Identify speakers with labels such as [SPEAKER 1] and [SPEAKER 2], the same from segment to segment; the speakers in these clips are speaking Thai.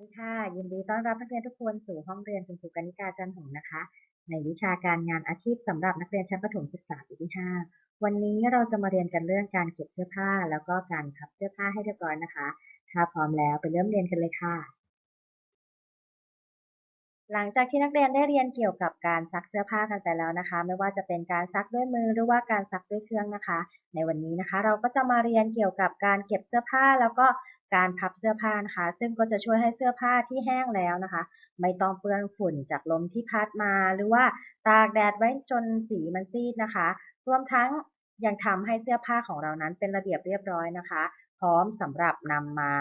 [SPEAKER 1] ดีค่ะ ยินดีต้อนรับนักเรียนทุกคนสู่ห้องเรียนคุณครูกนิกาจันหงส์นะคะ ในวิชาการงานอาชีพสำหรับนักเรียนชั้นประถมศึกษาปีที่ 5 วันนี้เราจะมาเรียนกันเรื่องการเก็บเสื้อผ้า แล้วก็การพับเสื้อผ้าให้เรียบร้อยนะคะ ถ้าพร้อมแล้วไปเริ่มเรียนกันเลยค่ะ หลังจากที่นักเรียนได้เรียนเกี่ยวกับการซักเสื้อผ้ากันไปแล้วนะคะ ไม่ว่าจะเป็นการซักด้วยมือหรือว่าการซักด้วยเครื่องนะคะ ในวันนี้นะคะ เราก็จะมาเรียนเกี่ยวกับการเก็บเสื้อผ้าแล้วก็ การพับเสื้อผ้านะคะ ซึ่งก็จะช่วยให้เสื้อผ้าที่แห้งแล้วนะคะ ไม่ต้องเปื้อนฝุ่นจากลมที่พัดมา หรือว่าตากแดดไว้จนสีมันซีดนะคะ รวมทั้งยังทำให้เสื้อผ้าของเรานั้นเป็นระเบียบเรียบร้อยนะคะ พร้อมสำหรับนำมา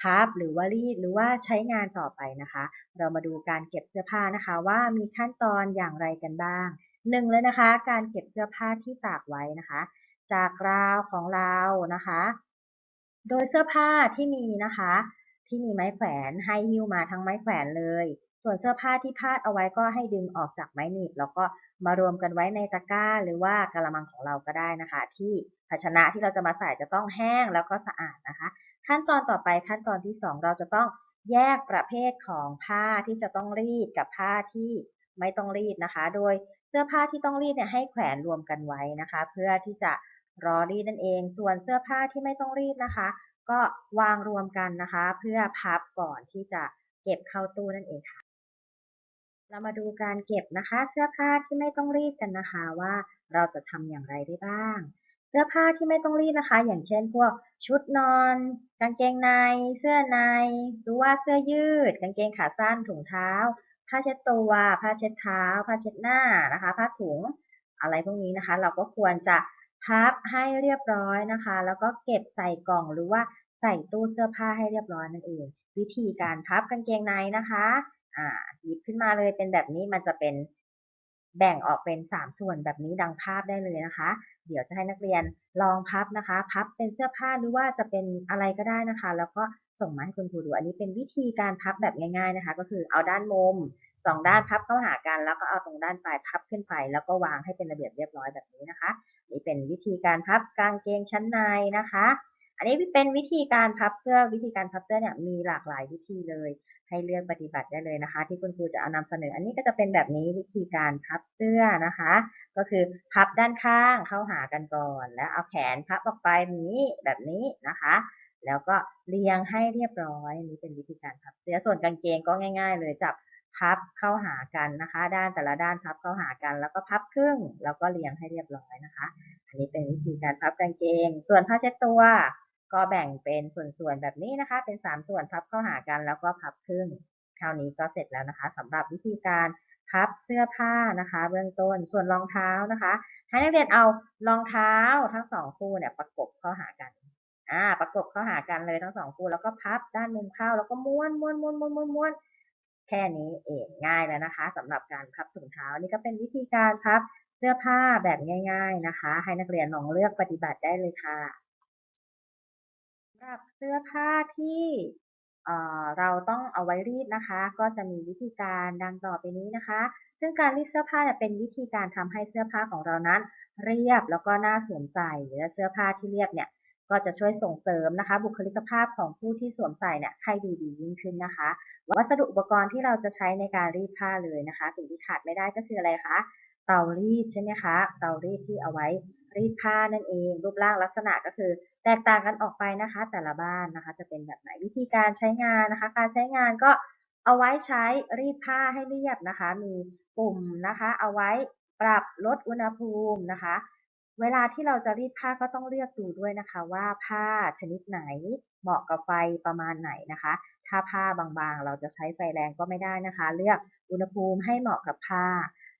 [SPEAKER 1] พับหรือว่ารีดหรือว่าใช้งานต่อไปนะคะ เรามาดูการเก็บเสื้อผ้านะคะ ว่ามีขั้นตอนอย่างไรกันบ้างหนึ่งเลยนะคะ การเก็บเสื้อผ้าที่ตากไว้นะคะ จากราวของเรานะคะ โดยเสื้อผ้าที่มีนะคะ ที่มีไม้แขวนให้หิ้วมาทั้งไม้แขวนเลย ส่วนเสื้อผ้าที่พาดเอาไว้ก็ให้ดึงออกจากไม้หนีบแล้วก็มารวมกันไว้ในตะกร้า หรือว่ากระมังของเราก็ได้นะคะ ที่ภาชนะที่เราจะมาใส่จะต้องแห้งแล้วก็สะอาดนะคะ ขั้นตอนต่อไปขั้นตอนที่ 2 เราจะต้องแยกประเภทของผ้าที่จะต้องรีดกับผ้าที่ไม่ต้องรีดนะคะ โดยเสื้อผ้าที่ต้องรีดเนี่ยให้แขวนรวมกันไว้นะคะ เพื่อที่จะ รอรีดนั่นเอง ส่วนเสื้อผ้าที่ไม่ต้องรีดนะคะ ก็วางรวมกันนะคะ เพื่อพับก่อนที่จะเก็บเข้าตู้นั่นเองค่ะ เรามาดูการเก็บนะคะ เสื้อผ้าที่ไม่ต้องรีดกันนะคะว่าเราจะทำอย่างไรได้บ้าง เสื้อผ้าที่ไม่ต้องรีดนะคะ อย่างเช่น พวกชุดนอน กางเกงใน เสื้อใน หรือว่าเสื้อยืด กางเกงขาสั้นถุงเท้า ผ้าเช็ดตัว ผ้าเช็ดเท้า ผ้าเช็ดหน้านะคะ ผ้าถุงอะไรพวกนี้นะคะ เราก็ควรจะ พับให้เรียบร้อยนะคะ แล้วก็เก็บใส่กล่องหรือว่าใส่ตู้เสื้อผ้าให้เรียบร้อยนั่นเอง วิธีการพับกางเกงในนะคะอ่าหยิบขึ้นมาเลยเป็นแบบนี้มันจะเป็นแบ่งออกเป็น 3 ส่วนแบบนี้ดังภาพได้เลยนะคะ เดี๋ยวจะให้นักเรียนลองพับนะคะ พับเป็นเสื้อผ้าหรือว่าจะเป็นอะไรก็ได้นะคะ แล้วก็ส่งมาให้คุณครูดูอันนี้เป็นวิธีการพับแบบง่ายๆนะคะ ก็คือเอาด้านมุมสองด้านพับเข้าหากัน แล้วก็เอาตรงด้านปลายพับขึ้นไป แล้วก็วางให้เป็นระเบียบเรียบร้อยแบบนี้นะคะ นี่เป็นวิธีการพับกางเกงชั้นในนะคะ อันนี้เป็นวิธีการพับเสื้อวิธีการพับเสื้อเนี่ยมีหลากหลายวิธีเลย ให้เลือกปฏิบัติได้เลยนะคะ ที่คุณครูจะเอานำเสนอ อันนี้ก็จะเป็นแบบนี้วิธีการพับเสื้อนะคะ ก็คือพับด้านข้างเข้าหากันก่อน แล้วเอาแขนพับออกไปแบบนี้แบบนี้นะคะแล้วก็เรียงให้เรียบร้อยนี่เป็นวิธีการพับเสื้อส่วนกางเกงก็ง่าย ๆ เลยจับ พับเข้าหากันนะคะ ด้านแต่ละด้านพับเข้าหากัน แล้วก็พับครึ่งแล้วก็เรียงให้เรียบร้อยนะคะ อันนี้เป็นวิธีการพับกางเกง ส่วนผ้าเช็ดตัวก็แบ่งเป็นส่วนๆแบบนี้นะคะ เป็น 3 ส่วนพับเข้าหากันแล้วก็พับครึ่งคราวนี้ก็เสร็จแล้วนะคะสำหรับวิธีการพับเสื้อผ้านะคะ เบื้องต้นส่วนรองเท้านะคะ ให้นักเรียนเอารองเท้าทั้งสองคู่เนี่ยประกบเข้าหากันอ่าประกบเข้าหากันเลยทั้งสองคู่แล้วก็พับด้านมุมเข้าแล้วก็ม้วนม้วนม้วนม้วนม้วนม้วน แค่นี้เองง่ายแล้วนะคะสำหรับการพับถุงเท้านี่ก็เป็นวิธีการพับเสื้อผ้าแบบง่าย ๆนะคะ ให้นักเรียนลองเลือกปฏิบัติได้เลยค่ะสำหรับเสื้อผ้าที่เราต้องเอาไว้รีดนะคะ ก็จะมีวิธีการดังต่อไปนี้นะคะ ซึ่งการรีดเสื้อผ้าเป็นวิธีการทำให้เสื้อผ้าของเรานั้น เรียบแล้วก็น่าสวมใส่และเสื้อผ้าที่เรียบเนี่ย ก็จะช่วยส่งเสริมนะคะ บุคลิกภาพของผู้ที่สวมใส่เนี่ยให้ดูดียิ่งขึ้นนะคะวัสดุอุปกรณ์ที่เราจะใช้ในการรีดผ้าเลยนะคะสิ่งที่ขาดไม่ได้ก็คืออะไรคะเตารีดใช่ไหมคะเตารีดที่เอาไว้รีดผ้านั่นเอง รูปร่างลักษณะก็คือ แตกต่างกันออกไปนะคะ แต่ละบ้านนะคะ จะเป็นแบบไหนวิธีการใช้งานนะคะ การใช้งานก็เอาไว้ใช้รีดผ้าให้เรียบนะคะ มีปุ่มนะคะ เอาไว้ปรับลดอุณหภูมินะคะ เวลาที่เราจะรีดผ้าก็ต้องเลือกดูด้วยนะคะ ว่าผ้าชนิดไหนเหมาะกับไฟประมาณไหนนะคะ ถ้าผ้าบางๆ เราจะใช้ไฟแรงก็ไม่ได้นะคะ เลือกอุณหภูมิให้เหมาะกับผ้า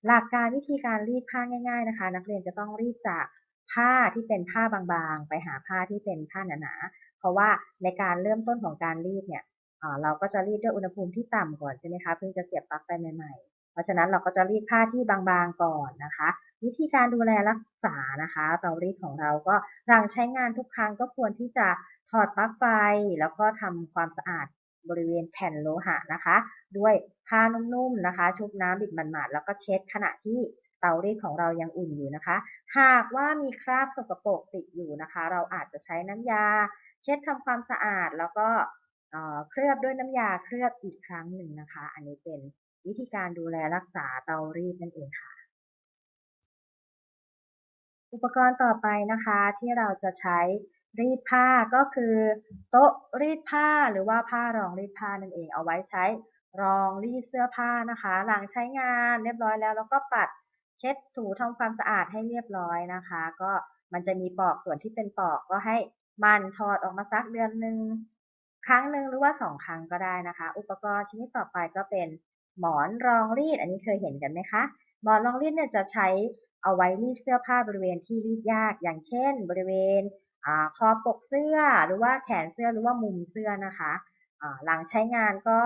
[SPEAKER 1] หลักการวิธีการรีดผ้าง่าย ๆนะคะ นักเรียนจะต้องรีดจากผ้าที่เป็นผ้าบางๆ ไปหาผ้าที่เป็นผ้าหนาๆ เพราะว่าในการเริ่มต้นของการรีดเนี่ยเราก็จะรีดด้วยอุณหภูมิที่ต่ำก่อนใช่ไหมคะเพิ่งจะเสียบปลั๊กไปใหม่ๆ ราะฉะนั้นเราก็จะรีดผ้าที่บางๆก่อนนะคะ วิธีการดูแลรักษานะคะเตารีดของเราก็หลังใช้งานทุกครั้งก็ควรที่จะถอดปลั๊กไฟ แล้วก็ทำความสะอาดบริเวณแผ่นโลหะนะคะ ด้วยผ้านุ่มๆนะคะ ชุบน้ำบิดมันหมาดแล้วก็เช็ดขณะที่เตารีดของเรายังอุ่นอยู่นะคะ หากว่ามีคราบสกปรกติดอยู่นะคะ เราอาจจะใช้น้ำยา เช็ดทำความสะอาดแล้วก็เอ่อเคลือบด้วยน้ำยาเคลือบอีกครั้งหนึ่งนะคะ อันนี้เป็น วิธีการดูแลรักษาเตารีดนั่นเองค่ะ อุปกรณ์ต่อไปนะคะที่เราจะใช้รีดผ้าก็คือโต๊ะรีดผ้าหรือว่าผ้ารองรีดผ้านั่นเองเอาไว้ใช้รองรีดเสื้อผ้านะคะ หลังใช้งานเรียบร้อยแล้วแล้วก็ปัดเช็ดถูทำความสะอาดให้เรียบร้อยนะคะ ก็มันจะมีปอกส่วนที่เป็นปอกก็ให้มันถอดออกมาสักเดือนหนึ่งครั้งหนึ่งหรือว่าสองครั้งก็ได้นะคะ อุปกรณ์ชนิดต่อไปก็เป็น หมอนรองรีด อันนี้เคยเห็นกันไหมคะ หมอนรองรีดเนี่ยจะใช้เอาไว้รีดเสื้อผ้าบริเวณที่รีดยาก อย่างเช่น บริเวณคอปกเสื้อ หรือว่าแขนเสื้อ หรือว่ามุมเสื้อนะคะ หลังใช้งานก็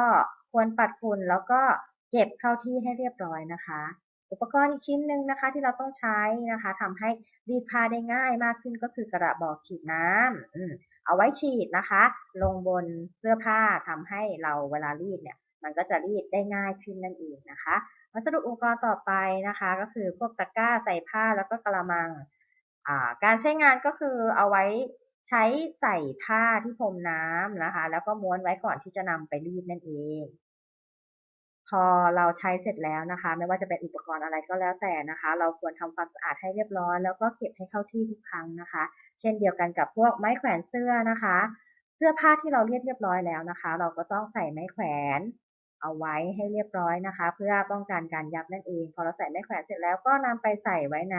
[SPEAKER 1] ควรปัดฝุ่นแล้วก็เก็บเข้าที่ให้เรียบร้อยนะคะ อุปกรณ์อีกชิ้นหนึ่งนะคะที่เราต้องใช้นะคะทำให้รีดผ้าได้ง่ายมากขึ้นก็คือกระบอกฉีดน้ำเอาไว้ฉีดนะคะ ลงบนเสื้อผ้าทำให้เราเวลารีดเนี่ย มันก็จะรีดได้ง่ายขึ้นนั่นเองนะคะ วัสดุอุปกรณ์ต่อไปนะคะ ก็คือพวกตะกร้าใส่ผ้าแล้วก็กระมังการใช้งานก็คือเอาไว้ใช้ใส่ผ้าที่พรมน้ำนะคะ แล้วก็ม้วนไว้ก่อนที่จะนำไปรีดนั่นเอง พอเราใช้เสร็จแล้วนะคะ ไม่ว่าจะเป็นอุปกรณ์อะไรก็แล้วแต่นะคะ เราควรทำความสะอาดให้เรียบร้อย แล้วก็เก็บให้เข้าที่ทุกครั้งนะคะ เช่นเดียวกันกับพวกไม้แขวนเสื้อนะคะ เสื้อผ้าที่เราเรียดเรียบร้อยแล้วนะคะ เราก็ต้องใส่ไม้แขวน เอาไว้ให้เรียบร้อยนะคะ เพื่อป้องกันการยับนั่นเอง พอเราใส่ไม้แขวนเสร็จแล้วก็นำไปใส่ไว้ใน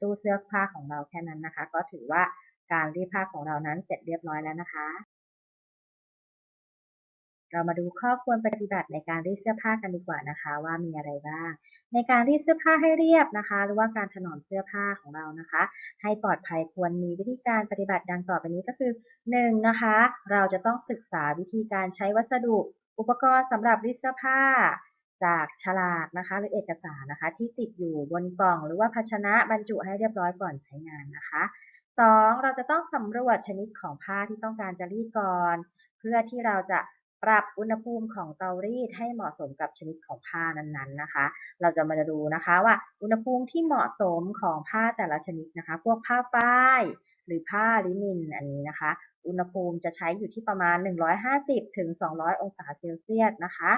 [SPEAKER 1] ตู้เสื้อผ้าของเราแค่นั้นนะคะ ก็ถือว่าการรีดผ้าของเรานั้นเสร็จเรียบร้อยแล้วนะคะ เรามาดูข้อควรปฏิบัติในการรีดเสื้อผ้ากันดีกว่านะคะ ว่ามีอะไรบ้าง ในการรีดเสื้อผ้าให้เรียบนะคะ หรือว่าการถนอมเสื้อผ้าของเรานะคะ ให้ปลอดภัยควรมีวิธีการปฏิบัติดังต่อไปนี้ก็คือ 1. นะคะ เราจะต้องศึกษาวิธีการใช้วัสดุ อุปกรณ์สำหรับรีดเสื้อผ้าจากฉลากนะคะหรือเอกสารนะคะ ที่ติดอยู่บนกล่อง หรือว่าภาชนะบรรจุให้เรียบร้อยก่อนใช้งานนะคะ 2. เราจะต้องสำรวจชนิดของผ้าที่ต้องการจะรีดก่อน เพื่อที่เราจะปรับอุณหภูมิของเตารีดให้เหมาะสมกับชนิดของผ้านั้นๆนะคะ เราจะมาดูนะคะว่าอุณหภูมิที่เหมาะสมของผ้าแต่ละชนิดนะคะ พวกผ้าฝ้าย หรือผ้าลินินอันนี้นะคะ อุณหภูมิจะใช้อยู่ที่ประมาณ 150 ถึง 200 องศาเซลเซียสนะคะ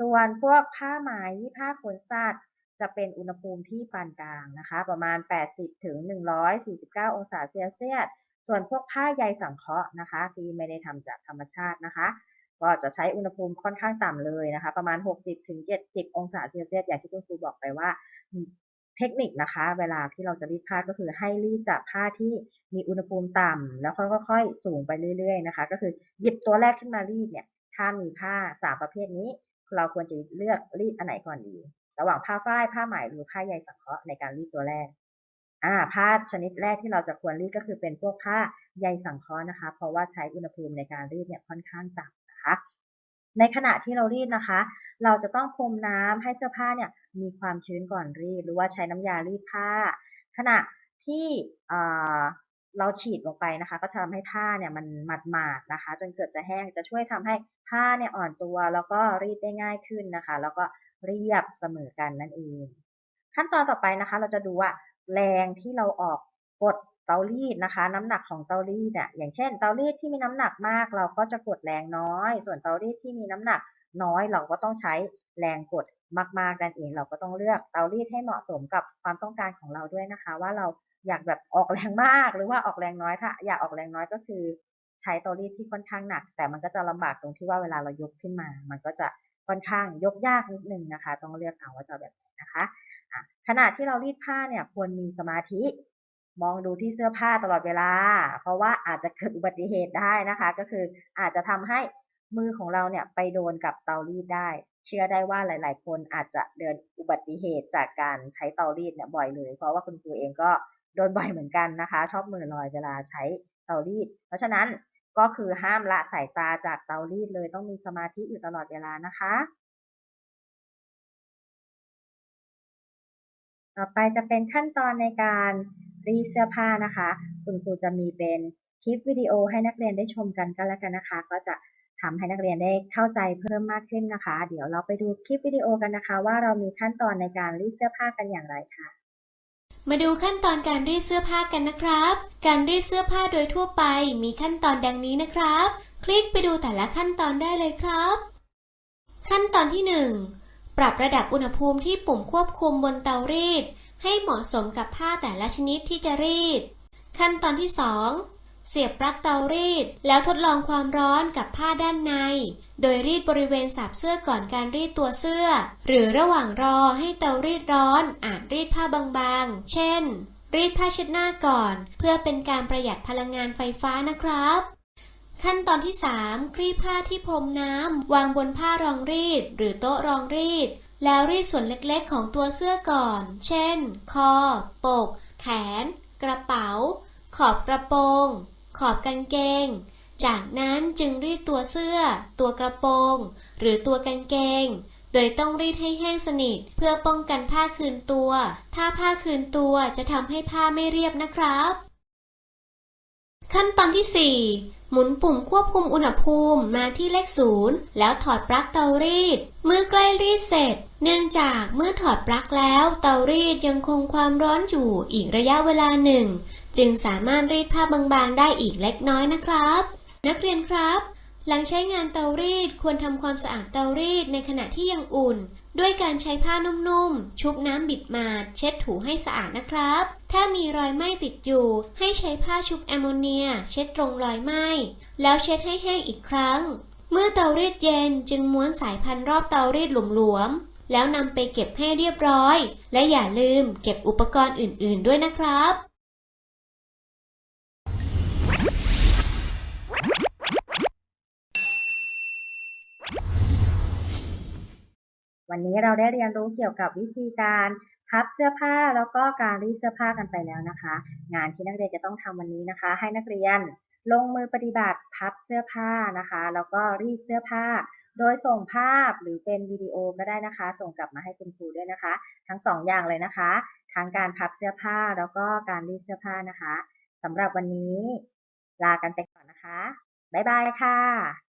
[SPEAKER 1] ส่วนพวกผ้าไหมผ้าขนสัตว์จะเป็นอุณหภูมิที่ปานกลางนะคะ ประมาณ 80 ถึง 149 องศาเซลเซียส ส่วนพวกผ้าใยสังเคราะห์นะคะ ที่ไม่ได้ทำจากธรรมชาตินะคะ ก็จะใช้อุณหภูมิค่อนข้างต่ำเลยนะคะ ประมาณ 60 ถึง 70 องศาเซลเซียส อย่างที่คุณครูบอกไปว่า เทคนิคนะคะ เวลาที่เราจะรีดผ้าก็คือให้รีดจากผ้าที่มีอุณหภูมิต่ำแล้วค่อยๆสูงไปเรื่อยๆนะคะ ก็คือหยิบตัวแรกขึ้นมารีดเนี่ย ถ้ามีผ้าสามประเภทนี้ เราควรจะเลือกรีดอันไหนก่อนดี ระหว่างผ้าฝ้ายผ้าไหมหรือผ้าใยสังเคราะห์ในการรีดตัวแรกอ่าผ้าชนิดแรกที่เราจะควรรีดก็คือเป็นพวกผ้าใยสังเคราะห์นะคะ เพราะว่าใช้อุณหภูมิในการรีดเนี่ยค่อนข้างต่ำนะคะ ในขณะที่เรารีดนะคะ เราจะต้องพรมน้ำให้เสื้อผ้าเนี่ย มีความชื้นก่อนรีด หรือว่าใช้น้ำยารีดผ้า ขณะที่เราฉีดลงไปนะคะ ก็ทำให้ผ้าเนี่ยมันหมาดๆนะคะ จนเกิดจะแห้งจะช่วยทำให้ผ้าเนี่ยอ่อนตัว แล้วก็รีดได้ง่ายขึ้นนะคะ แล้วก็เรียบเสมอกันนั่นเอง ขั้นตอนต่อไปนะคะ เราจะดูว่าแรงที่เราออกกดเตารีดนะคะ น้ำหนักของเตารีดเนี่ยอย่างเช่น เตารีดที่มีน้ำหนักมาก เราก็จะกดแรงน้อย ส่วนเตารีดที่มีน้ำหนักน้อยเราก็ต้องใช้แรงกด มากๆนั่นเองเราก็ต้องเลือกเตารีดให้เหมาะสมกับความต้องการของเราด้วยนะคะ ว่าเราอยากแบบออกแรงมากหรือว่าออกแรงน้อยถ้าอยากออกแรงน้อยก็คือ ใช้เตารีดที่ค่อนข้างหนัก แต่มันก็จะลำบากตรงที่ว่าเวลาเรายกขึ้นมา มันก็จะค่อนข้างยกยากนิดนึงนะคะ ต้องเลือกเอาว่าจะแบบไหนนะคะขณะที่เรารีดผ้าเนี่ยควรมีสมาธิ มองดูที่เสื้อผ้าตลอดเวลา เพราะว่าอาจจะเกิดอุบัติเหตุได้นะคะ ก็คืออาจจะทำให้ มือของเราเนี่ยไปโดนกับเตารีดได้ เชื่อได้ว่าหลาย ๆ คนอาจจะเดินอุบัติเหตุจากการใช้เตารีดเนี่ยบ่อยเลย เพราะว่าคุณครูเองก็โดนบ่อยเหมือนกันนะคะ ชอบมือลอยเวลาใช้เตารีด เพราะฉะนั้นก็คือห้ามละสายตาจากเตารีดเลยต้องมีสมาธิอยู่ตลอดเวลานะคะ ต่อไปจะเป็นขั้นตอนในการรีเสื้อผ้านะคะ คุณครูจะมีเป็นคลิปวิดีโอให้นักเรียนได้ชมกันก็แล้วกันนะคะ ก็จะ ทำให้นักเรียนได้เข้าใจเพิ่มมากขึ้นนะคะ เดี๋ยวเราไปดูคลิปวิดีโอกันนะคะ ว่าเรามีขั้นตอนในการรีดเสื้อผ้ากันอย่างไรค่ะ
[SPEAKER 2] มาดูขั้นตอนการรีดเสื้อผ้ากันนะครับ การรีดเสื้อผ้าโดยทั่วไปมีขั้นตอนดังนี้นะครับ คลิกไปดูแต่ละขั้นตอนได้เลยครับ ขั้นตอนที่ 1 ปรับระดับอุณหภูมิที่ปุ่มควบคุมบนเตารีด ให้เหมาะสมกับผ้าแต่ละชนิดที่จะรีด ขั้นตอนที่ 2 เสียบปลั๊กเตารีด แล้วทดลองความร้อนกับผ้าด้านใน โดยรีดบริเวณสาบเสื้อก่อนการรีดตัวเสื้อ หรือระหว่างรอให้เตารีดร้อนอาจรีดผ้าบางๆ เช่น รีดผ้าเช็ดหน้าก่อน เพื่อเป็นการประหยัดพลังงานไฟฟ้านะครับ ขั้นตอนที่ 3 คลี่ผ้าที่พรมน้ำวางบนผ้ารองรีด หรือโต๊ะรองรีด แล้วรีดส่วนเล็กๆ ของตัวเสื้อก่อน เช่น คอ ปก แขน กระเป๋า ขอบกระโปรง ขอบกางเกง จากนั้นจึงรีดตัวเสื้อ ตัวกระโปรง หรือตัวกางเกง โดยต้องรีดให้แห้งสนิท เพื่อป้องกันผ้าคืนตัว ถ้าผ้าคืนตัวจะทำให้ผ้าไม่เรียบนะครับ ขั้นตอนที่ 4หมุนปุ่มควบคุมอุณหภูมิมาที่เลขศูนย์แล้วถอดปลั๊กเตารีด เมื่อใกล้รีดเสร็จ เนื่องจากเมื่อถอดปลั๊กแล้ว เตารีดยังคงความร้อนอยู่อีกระยะเวลาหนึ่ง จึงสามารถรีดผ้าบางๆ ได้อีกเล็กน้อยนะครับ นักเรียนครับ หลังใช้งานเตารีดควรทำความสะอาดเตารีดในขณะที่ยังอุ่น ด้วยการใช้ผ้านุ่มๆ ชุบน้ำบิดมาดเช็ดถูให้สะอาดนะครับ ถ้ามีรอยไหม้ติดอยู่ ให้ใช้ผ้าชุบแอมโมเนีย เช็ดตรงรอยไหม้แล้วเช็ดให้แห้งอีกครั้ง เมื่อเตารีดเย็นจึงม้วนสายพันรอบเตารีดหลวมๆแล้วนำไปเก็บให้เรียบร้อย และอย่าลืมเก็บอุปกรณ์อื่น ๆ ด้วยนะครับ
[SPEAKER 1] วันนี้เราได้เรียนรู้เกี่ยวกับวิธีการพับเสื้อผ้าแล้วก็การรีดเสื้อผ้ากันไปแล้วนะคะ งานที่นักเรียนจะต้องทำวันนี้นะคะ ให้นักเรียนลงมือปฏิบัติพับเสื้อผ้านะคะ แล้วก็รีดเสื้อผ้า โดยส่งภาพหรือเป็นวิดีโอก็ได้นะคะ ส่งกลับมาให้คุณครูด้วยนะคะ ทั้งสองอย่างเลยนะคะทั้งการพับเสื้อผ้าแล้วก็การรีดเสื้อผ้านะคะสำหรับวันนี้ลากันไปก่อนนะคะบ๊ายบายค่ะ